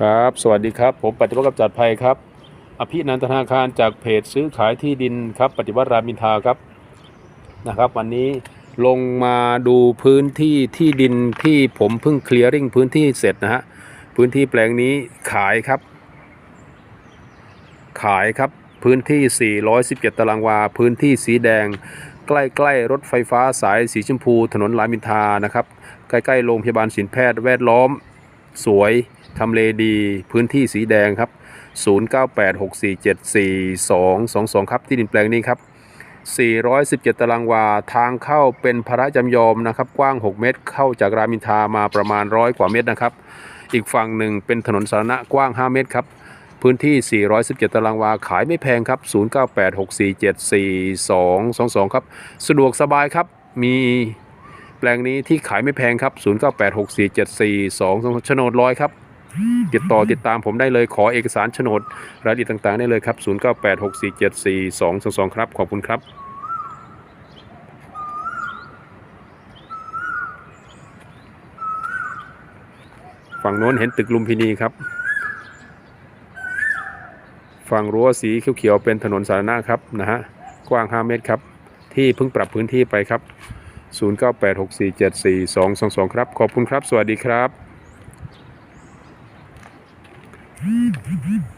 ครับ สวัสดีครับ ผมปฏิวัติกับจัดภัยครับ อภินันทนาคารจากเพจซื้อขายที่ดินครับ ปฏิวัติรามินทาครับนะครับ วันนี้ลงมาดูพื้นที่ที่ดินที่ผมเพิ่งเคลียร์ริ่งพื้นที่เสร็จนะฮะพื้นที่แปลงนี้ขายครับ ขายครับพื้นที่ 417 ตารางวา พื้นที่สีแดง ใกล้ๆรถไฟฟ้าสายสีชมพู ถนนรามินทานะครับ ใกล้ๆโรงพยาบาลศิลแพทย์แวดล้อม สวย ทำเลดีพื้นที่สีแดงครับ 0986474222 ครับ ที่ดินแปลงนี้ครับ 417 ตารางวา ทางเข้าเป็นพระจำยอมนะครับ กว้าง 6 เมตร เข้าจากรามินทามาประมาณร้อยกว่าเมตรนะครับ อีกฝั่งหนึ่งเป็นถนนสาธารณะกว้าง 5 เมตรครับพื้นที่ 417 ตารางวา ขายไม่แพงครับ 0986474222 ครับ สะดวกสบายครับ มีแปลงนี้ที่ขายไม่แพงครับ 0986474222 โฉนดร้อยครับ ติดต่อติดตามผมได้เลยขอเอกสารโฉนดรายละเอียดต่างๆ ได้เลยครับ 0986474222 ครับ ขอบคุณครับฝั่งโน้นเห็นตึกลุมพินีครับ ฝั่งรั้วสีเขียวๆเป็นถนนสาธารณะครับนะฮะ กว้าง 5 เมตรครับ ที่เพิ่งปรับพื้นที่ไปครับ 0986474222 ครับ ขอบคุณครับ สวัสดีครับ beep beep beep